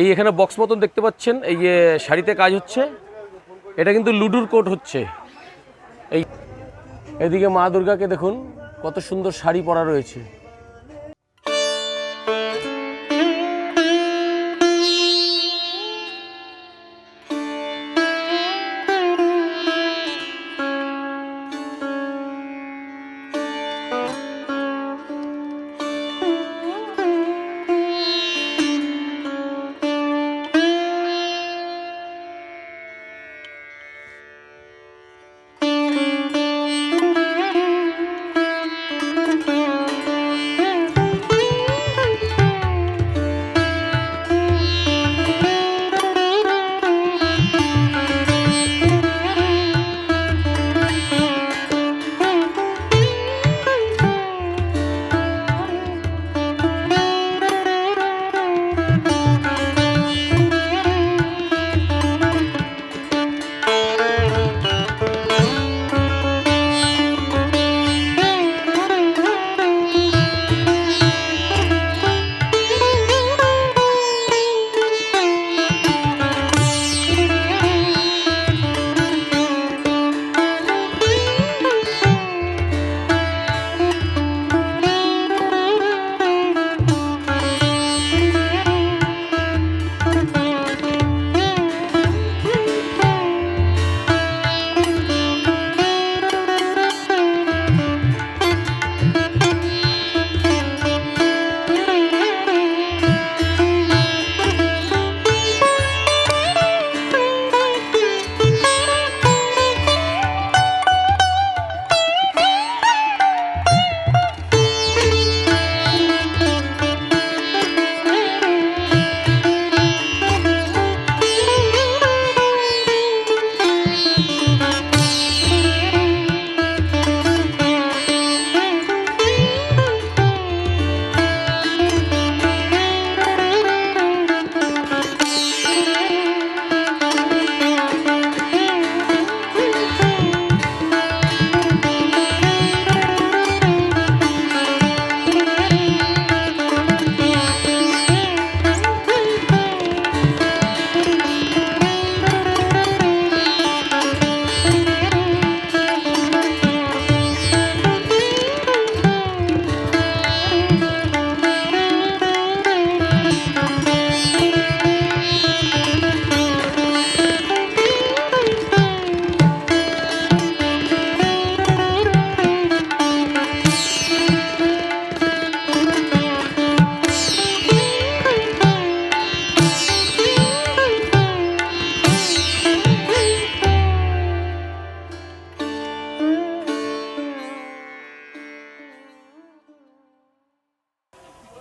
এই এখানে বক্স মতন দেখতে পাচ্ছেন, এই যে শাড়িতে কাজ হচ্ছে। এটা কিন্তু লুডুর কোট হচ্ছে। এই, এদিকে মা দুর্গাকে দেখুন, কত সুন্দর শাড়ি পরা রয়েছে।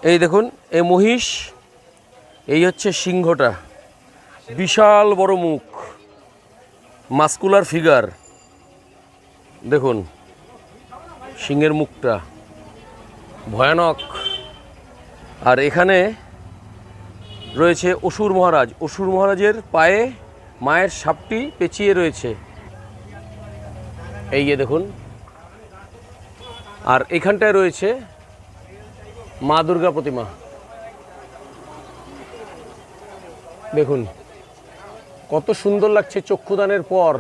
এই দেখুন এই মহিষ, এই হচ্ছে সিংহটা। বিশাল বড় মুখ, মাস্কুলার ফিগার। দেখুন, সিংহের মুখটা, ভয়ানক। আর এখানে রয়েছে অসুর মহারাজ। অসুর মহারাজের পায়ে মায়ের সাপটি পেঁচিয়ে রয়েছে। এই যে দেখুন, আর এখানটায় রয়েছে মা দুর্গা প্রতিমা। দেখুন, কত সুন্দর লাগছে চক্ষুদানের পর।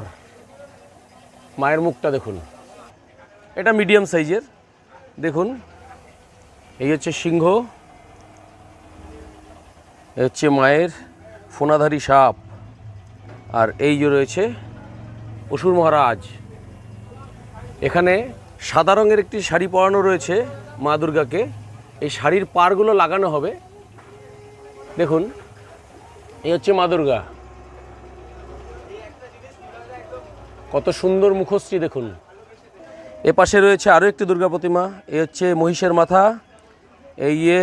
মায়ের মুখটা দেখুন। এটা মিডিয়াম সাইজের। দেখুন, এই হচ্ছে সিংহ। হচ্ছে মায়ের ফোনাধারী সাপ। আর এই যে রয়েছে অসুর মহারাজ। এখানে সাদা রঙের একটি শাড়ি পরানো রয়েছে মা দুর্গাকে। এই শাড়ির পাড়গুলো লাগানো হবে। দেখুন, এই হচ্ছে মা দুর্গা। কত সুন্দর মুখশ্রী, দেখুন। এ পাশে রয়েছে আরও একটি দুর্গা প্রতিমা, এ হচ্ছে মহিষের মাথা, এই ইয়ে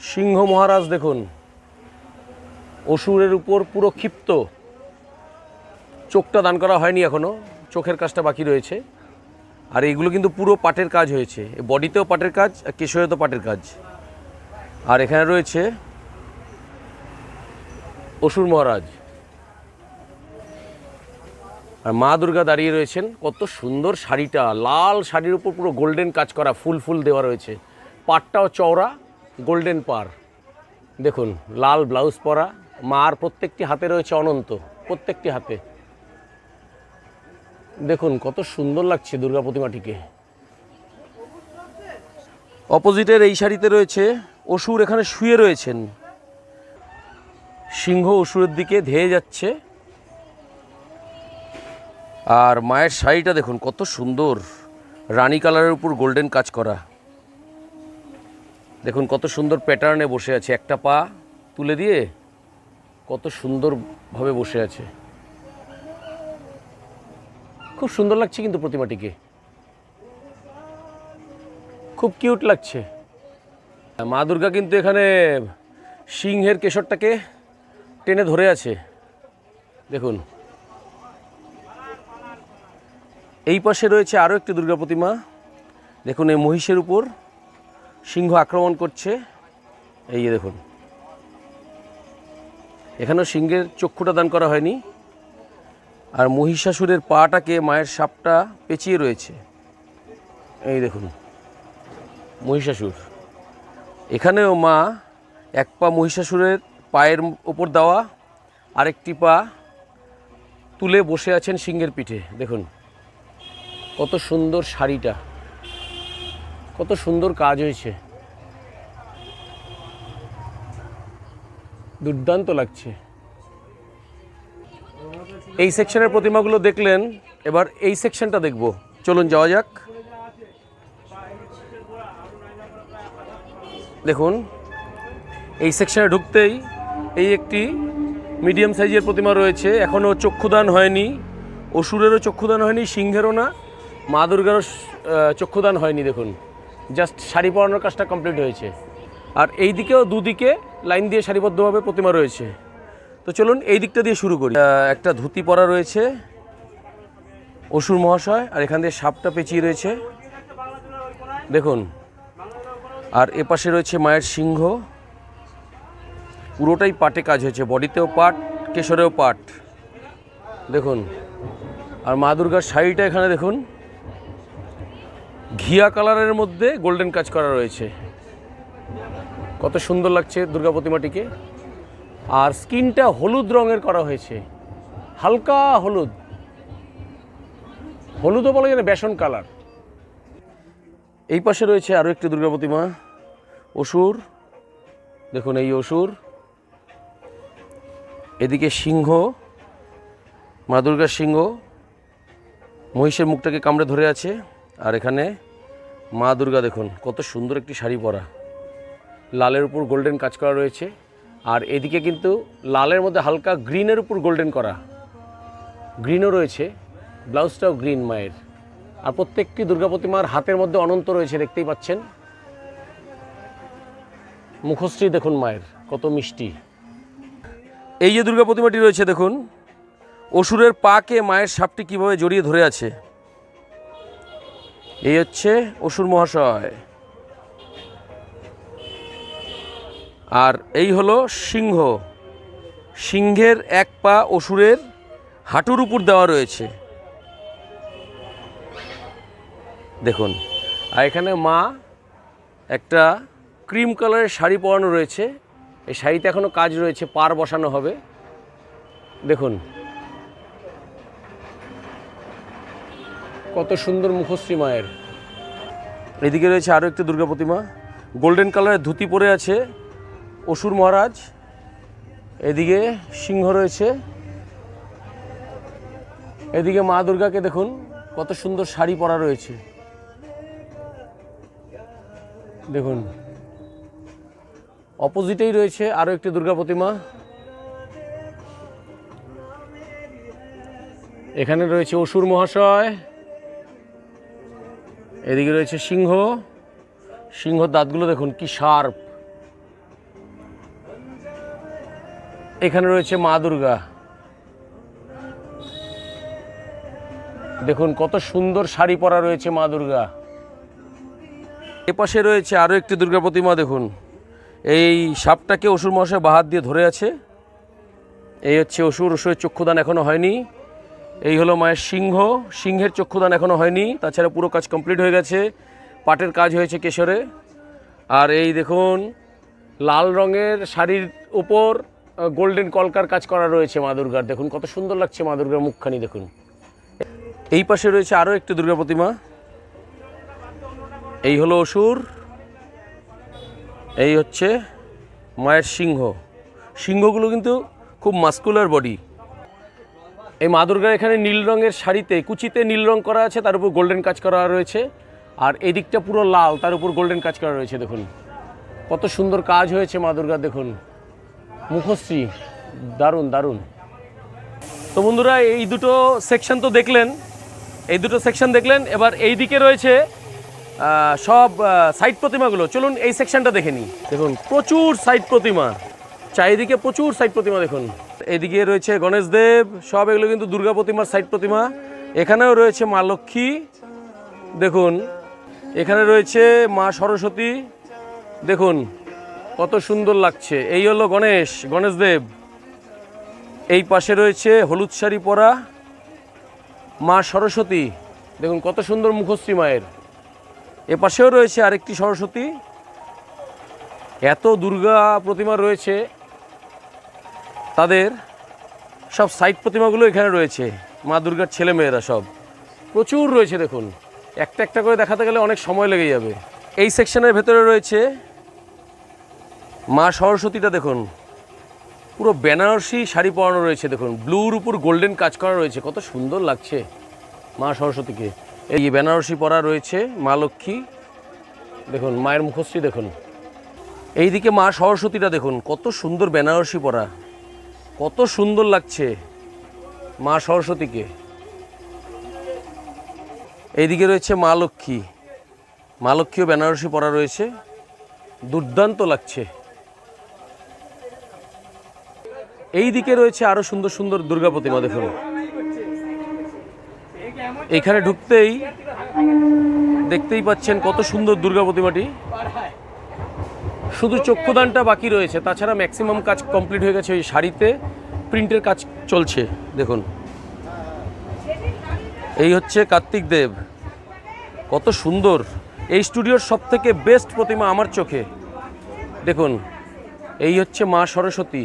সিংহ মহারাজ, দেখুন। অসুরের উপর পুরো ক্ষিপ্ত। চোখটা দান করা হয়নি এখনও চোখের কাজটা বাকি রয়েছে। আর এইগুলো কিন্তু পুরো পাটের কাজ হয়েছে। বডিতেও পাটের কাজ, আর কেশরেতেও পাটের কাজ। আর এখানে রয়েছে অসুর মহারাজ। আর মা দুর্গা দাঁড়িয়ে রয়েছেন। কত সুন্দর শাড়িটা, লাল শাড়ির উপর পুরো গোল্ডেন কাজ করা, ফুল ফুল দেওয়া রয়েছে। পাটটাও চওড়া, গোল্ডেন পার। দেখুন, লাল ব্লাউজ পরা, মার প্রত্যেকটি হাতে রয়েছে অনন্ত, প্রত্যেকটি হাতে। দেখুন, কত সুন্দর লাগছে দুর্গা প্রতিমাটিকে অপোজিটের এই শাড়িতে রয়েছে অসুর এখানে শুয়ে রয়েছেন। সিংহ অসুরের দিকে ধেয়ে যাচ্ছে। আর মায়ের শাড়িটা দেখুন, কত সুন্দর। রানী কালারের উপর গোল্ডেন কাজ করা। দেখুন, কত সুন্দর প্যাটার্নে বসে আছে। একটা পা তুলে দিয়ে কত সুন্দরভাবে বসে আছে। খুব সুন্দর লাগছে কিন্তু প্রতিমাটিকে। খুব কিউট লাগছে। মা দুর্গা কিন্তু এখানে সিংহের কেশরটাকে টেনে ধরে আছে। দেখুন। এই পাশে রয়েছে আরও একটি দুর্গা প্রতিমা। দেখুন, এই মহিষের উপর সিংহ আক্রমণ করছে। এই দেখুন। এখানেও সিংহের চক্ষুটা দান করা হয়নি। আর মহিষাসুরের পাটাকে মায়ের সাপটা পেঁচিয়ে রয়েছে। এই দেখুন, মহিষাসুর। এখানেও মা এক পা মহিষাসুরের পায়ের ওপর দেওয়া, আরেকটি পা তুলে বসে আছেন সিংহের পিঠে। দেখুন, কত সুন্দর শাড়িটা, কত সুন্দর কাজ হয়েছে। দুর্দান্ত লাগছে। এই সেকশনের প্রতিমাগুলো দেখলেন, এবার এই সেকশনটা দেখব। চলুন যাওয়া যাক। দেখুন, এই সেকশনে ঢুকতেই এই একটি মিডিয়াম সাইজের প্রতিমা রয়েছে। এখনও চক্ষুদান হয়নি, অসুরেরও চক্ষুদান হয়নি, সিংহেরও না, মা দুর্গারও চক্ষুদান হয়নি, দেখুন। জাস্ট শাড়ি পরানোর কাজটা কমপ্লিট হয়েছে। আর এই দিকেও দুদিকে লাইন দিয়ে সারিবদ্ধভাবে প্রতিমা রয়েছে। তো চলুন এই দিকটা দিয়ে শুরু করি। একটা ধুতি পরা রয়েছে অসুর মহাশয়, আর এখান দিয়ে সাপটা পেঁচিয়ে রয়েছে। দেখুন, আর এপাশে রয়েছে মায়ের সিংহ। পুরোটাই পাটে কাজ হয়েছে, বডিতেও পাট, কেশরেও পাট। দেখুন, আর মা দুর্গার শাড়িটা এখানে দেখুন। ঘিয়া কালারের মধ্যে গোল্ডেন কাজ করা রয়েছে। কত সুন্দর লাগছে দুর্গা প্রতিমাটিকে। আর স্কিনটা হলুদ রঙের করা হয়েছে। হালকা হলুদ। হলুদও বলা যায় বেসন কালার। এই পাশে রয়েছে আরও একটি দুর্গা প্রতিমা। অসুর। দেখুন এই অসুর। এদিকে সিংহ। মা দুর্গার সিংহ। মহিষের মুখটাকে কামড়ে ধরে আছে। আর এখানে মা দুর্গা দেখুন, কত সুন্দর একটি শাড়ি পরা। লালের উপর গোল্ডেন কাজ করা রয়েছে। আর এদিকে কিন্তু লালের মধ্যে হালকা গ্রিনের উপর গোল্ডেন করা। গ্রিনও রয়েছে, ব্লাউজটাও গ্রিন মায়ের। আর প্রত্যেকটি দুর্গা প্রতিমার হাতের মধ্যে অনন্ত রয়েছে, দেখতেই পাচ্ছেন। মুখশ্রী দেখুন মায়ের, কত মিষ্টি। এই যে দুর্গা প্রতিমাটি রয়েছে, দেখুন, অসুরের পাকে মায়ের সাপটি কীভাবে জড়িয়ে ধরে আছে। এই হচ্ছে অসুর মহাশয়। আর এই হলো সিংহ। সিংহের এক পা অসুরের হাঁটুর উপর দেওয়া রয়েছে। দেখুন, আর এখানে মা একটা ক্রিম কালারের শাড়ি পরানো রয়েছে। এই শাড়িতে এখনও কাজ রয়েছে, পার বসানো হবে। দেখুন, কত সুন্দর মুখশ্রী মায়ের। এদিকে রয়েছে আরও একটি দুর্গা প্রতিমা। গোল্ডেন কালারের ধুতি পরে আছে। অসুর মহারাজ, এদিকে সিংহ রয়েছে। এদিকে মা দুর্গাকে দেখুন, কত সুন্দর শাড়ি পরা রয়েছে। দেখুন, অপোজিটেই রয়েছে আরও একটি দুর্গা প্রতিমা। এখানে রয়েছে অসুর মহাশয়, এদিকে রয়েছে সিংহ। সিংহর দাঁতগুলো দেখুন, কি শার্প। এখানে রয়েছে মা দুর্গা। দেখুন, কত সুন্দর শাড়ি পরা রয়েছে মা দুর্গা। এপাশে রয়েছে আরও একটি দুর্গা প্রতিমা, দেখুন। এই সাপটাকে অসুর মহাশয় বাহাত দিয়ে ধরে আছে। এই হচ্ছে অসুর, অসুরের চক্ষুদান এখনও হয়নি। এই হলো মায়ের সিংহ, সিংহের চক্ষুদান এখনও হয়নি। তাছাড়া পুরো কাজ কমপ্লিট হয়ে গেছে। পাটের কাজ হয়েছে কেশরে। আর এই দেখুন, লাল রঙের শাড়ির উপর গোল্ডেন কলকার কাজ করা রয়েছে মা দুর্গার দেখুন, কত সুন্দর লাগছে মা দুর্গার মুখখানি, দেখুন। এই পাশে রয়েছে আরও একটি দুর্গা প্রতিমা। এই হলো অসুর। এই হচ্ছে মায়ের সিংহ। সিংহগুলো কিন্তু খুব মাস্কুলার বডি। এই মা দুর্গার এখানে নীল রঙের শাড়িতে, কুচিতে নীল রং করা আছে, তার উপর গোল্ডেন কাজ করা রয়েছে। আর এদিকটা পুরো লাল, তার উপর গোল্ডেন কাজ করা রয়েছে, দেখুন। কত সুন্দর কাজ হয়েছে মা দুর্গার দেখুন। মুখশ্রী, দারুণ দারুণ। তো বন্ধুরা, এই দুটো সেকশন তো দেখলেন। এই দুটো সেকশন দেখলেন। এবার এই দিকে রয়েছে সব সাইড প্রতিমাগুলো। চলুন এই সেকশনটা দেখে নিই। দেখুন, প্রচুর সাইড প্রতিমা। চারিদিকে প্রচুর সাইড প্রতিমা দেখুন। এদিকে রয়েছে গণেশ দেব, সব এগুলো কিন্তু দুর্গা প্রতিমার সাইড প্রতিমা। এখানেও রয়েছে মা লক্ষ্মী। দেখুন, এখানে রয়েছে মা সরস্বতী। দেখুন কত সুন্দর লাগছে। এই হলো গণেশ গণেশ দেব। এই পাশে রয়েছে হলুদ শাড়ি পরা মা সরস্বতী। দেখুন কত সুন্দর মুখশ্রী মায়ের। এ পাশেও রয়েছে আরেকটি সরস্বতী। এত দুর্গা প্রতিমা রয়েছে। তাদের সব সাইড প্রতিমাগুলো এখানে রয়েছে। মা দুর্গার ছেলে মেয়েরা সব। প্রচুর রয়েছে দেখুন। একটা একটা করে দেখাতে গেলে অনেক সময় লেগে যাবে। এই সেকশনের ভেতরে রয়েছে মা সরস্বতীটা দেখুন, পুরো বেনারসি শাড়ি পরানো রয়েছে, দেখুন, ব্লুর উপর গোল্ডেন কাজ করা রয়েছে, কত সুন্দর লাগছে মা সরস্বতীকে। এই বেনারসি পরা রয়েছে মা লক্ষ্মী, দেখুন, মায়ের মুখশ্রী, দেখুন। এইদিকে মা সরস্বতীটা দেখুন, কত সুন্দর বেনারসি পরা, কত সুন্দর লাগছে মা সরস্বতীকে। এইদিকে রয়েছে মা লক্ষ্মী, মা লক্ষ্মীও বেনারসি পরা রয়েছে, দুর্দান্ত লাগছে। এই দিকে রয়েছে আরও সুন্দর সুন্দর দুর্গা প্রতিমা, দেখুন। এখানে ঢুকতেই দেখতেই পাচ্ছেন কত সুন্দর দুর্গা প্রতিমাটি। শুধু চক্ষুদানটা বাকি রয়েছে, তাছাড়া ম্যাক্সিমাম কাজ কমপ্লিট হয়ে গেছে ওই শাড়িতে। প্রিন্টের কাজ চলছে, দেখুন। এই হচ্ছে কার্তিক দেব। কত সুন্দর। এই স্টুডিওর সব থেকে বেস্ট প্রতিমা আমার চোখে। দেখুন, এই হচ্ছে মা সরস্বতী।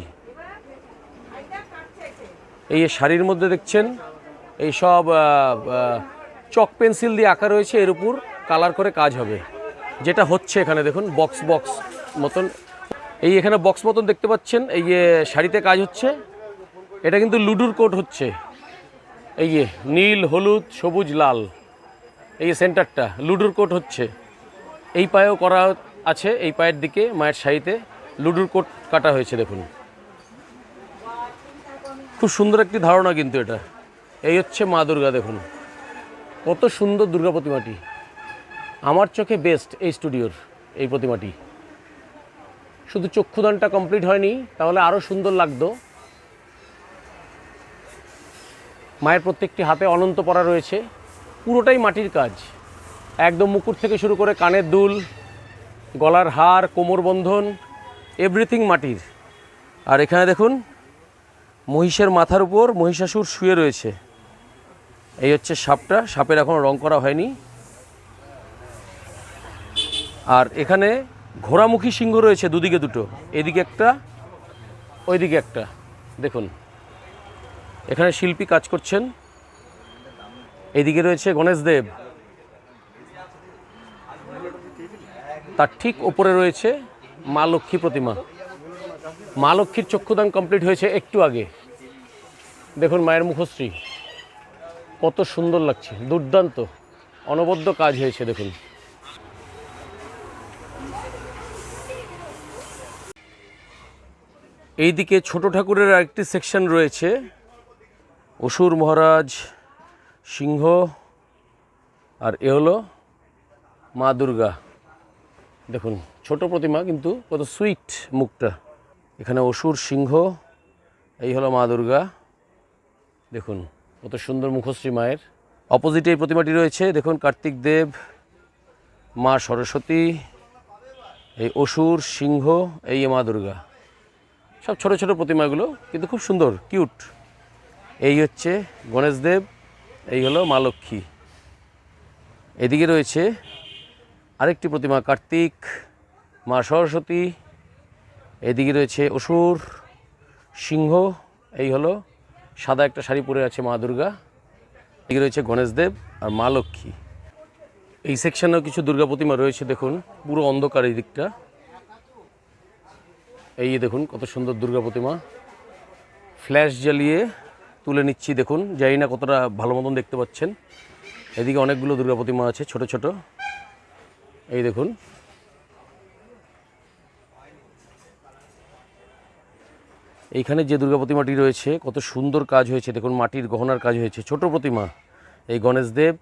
এই শাড়ির মধ্যে দেখছেন, এই সব চক পেন্সিল দিয়ে আঁকা রয়েছে, এর উপর কালার করে কাজ হবে। যেটা হচ্ছে এখানে দেখুন, বক্স বক্স মতন। এই এখানে বক্স মতন দেখতে পাচ্ছেন, এই যে শাড়িতে কাজ হচ্ছে। এটা কিন্তু লুডুর কোট হচ্ছে। এই যে নীল, হলুদ, সবুজ, লাল। এই সেন্টারটা, লুডুর কোট হচ্ছে। এই পায়েও করা আছে, এই পায়ের দিকে, মায়ের শাড়িতে লুডুর কোট কাটা হয়েছে, দেখুন। খুব সুন্দর একটি ধারণা কিন্তু এটা। এই হচ্ছে মা দুর্গা, দেখুন। কত সুন্দর দুর্গা প্রতিমাটি। আমার চোখে বেস্ট এই স্টুডিওর এই প্রতিমাটি। শুধু চক্ষুদানটা কমপ্লিট হয়নি, তাহলে আরও সুন্দর লাগতো। মায়ের প্রত্যেকটি হাতে অনন্ত পরা রয়েছে। পুরোটাই মাটির কাজ। একদম মুকুট থেকে শুরু করে কানের দুল, গলার হার, কোমর বন্ধন এভরিথিং মাটির। আর এখানে দেখুন মহিষের মাথার উপর মহিষাসুর শুয়ে রয়েছে। এই হচ্ছে সাপটা, সাপের এখনও রং করা হয়নি। আর এখানে ঘোড়ামুখী সিংহ রয়েছে দুদিকে দুটো, এদিকে একটা, ওইদিকে একটা। দেখুন, এখানে শিল্পী কাজ করছেন। এদিকে রয়েছে গণেশ দেব। তার ঠিক ওপরে রয়েছে মা লক্ষ্মী প্রতিমা। মা লক্ষ্মীর চক্ষুদান কমপ্লিট হয়েছে একটু আগে। দেখুন মায়ের মুখশ্রী। কত সুন্দর লাগছে, দুর্দান্ত, অনবদ্য কাজ হয়েছে, দেখুন। এইদিকে ছোট ঠাকুরের আরেকটি সেকশন রয়েছে। অসুর মহারাজ, সিংহ, আর এ হলো মা দুর্গা। দেখুন, ছোট প্রতিমা কিন্তু কত সুইট মুখটা। এখানে অসুর সিংহ, এই হলো মা দুর্গা। দেখুন, কত সুন্দর মুখশ্রী মায়ের। অপোজিটে এই প্রতিমাটি রয়েছে, দেখুন, কার্তিক দেব, মা সরস্বতী, এই অসুর সিংহ, এই মা দুর্গা। সব ছোট ছোট প্রতিমাগুলো, কিন্তু খুব সুন্দর, কিউট। এই হচ্ছে গণেশ দেব, এই হলো মা লক্ষ্মী। এদিকে রয়েছে আরেকটি প্রতিমা, কার্তিক, মা সরস্বতী এদিকে রয়েছে অসুর সিংহ, এই হলো, সাদা একটা শাড়ি পরে আছে মা দুর্গা। এদিকে রয়েছে গণেশদেব আর মা লক্ষ্মী। এই সেকশনেও কিছু দুর্গা প্রতিমা রয়েছে, দেখুন, পুরো অন্ধকার এই দিকটা। এই দেখুন, কত সুন্দর দুর্গা প্রতিমা। ফ্ল্যাশ জ্বালিয়ে তুলে নিচ্ছি, দেখুন, জানি না কতটা ভালো মতন দেখতে পাচ্ছেন। এদিকে অনেকগুলো দুর্গা প্রতিমা আছে, ছোট ছোট। এই দেখুন এইখানে যে দুর্গা প্রতিমাটি রয়েছে, কত সুন্দর কাজ হয়েছে। দেখুন, মাটির গহনার কাজ হয়েছে। ছোট প্রতিমা। এই গণেশদেব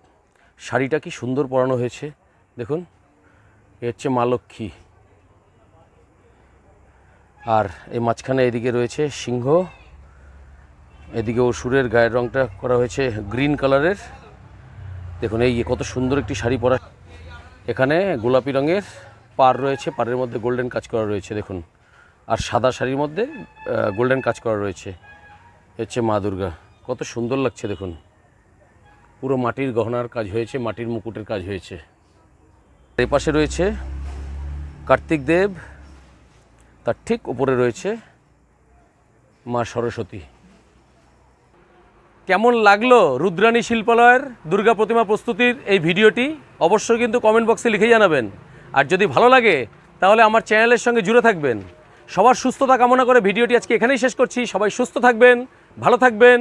শাড়িটা কি সুন্দর পরানো হয়েছে। দেখুন, এ হচ্ছে মা লক্ষ্মী। আর এই মাঝখানে এদিকে রয়েছে সিংহ। এদিকে অসুরের গায়ের রংটা করা হয়েছে গ্রিন কালারের। দেখুন, এই কত সুন্দর একটি শাড়ি পরা এখানে গোলাপি রঙের পার রয়েছে। পাড়ের মধ্যে গোল্ডেন কাজ করা রয়েছে, দেখুন। আর সাদা শাড়ির মধ্যে গোল্ডেন কাজ করা রয়েছে। হচ্ছে মা দুর্গা। কত সুন্দর লাগছে দেখুন। পুরো মাটির গহনার কাজ হয়েছে, মাটির মুকুটের কাজ হয়েছে। এই পাশে রয়েছে কার্তিক দেব। তার ঠিক উপরে রয়েছে মা সরস্বতী। কেমন লাগল রুদ্রাণী শিল্পালয়ের দুর্গা প্রতিমা প্রস্তুতির এই ভিডিওটি? অবশ্যই কিন্তু কমেন্ট বক্সে লিখে জানাবেন। আর যদি ভালো লাগে, তাহলে আমার চ্যানেলের সঙ্গে জুড়ে থাকবেন। সবার সুস্থতা কামনা করে ভিডিওটি আজকে এখানেই শেষ করছি। সবাই সুস্থ থাকবেন, ভালো থাকবেন।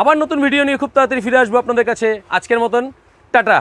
আবার নতুন ভিডিও নিয়ে খুব তাড়াতাড়ি ফিরে আসব আপনাদের কাছে। আজকের মতন, টাটা।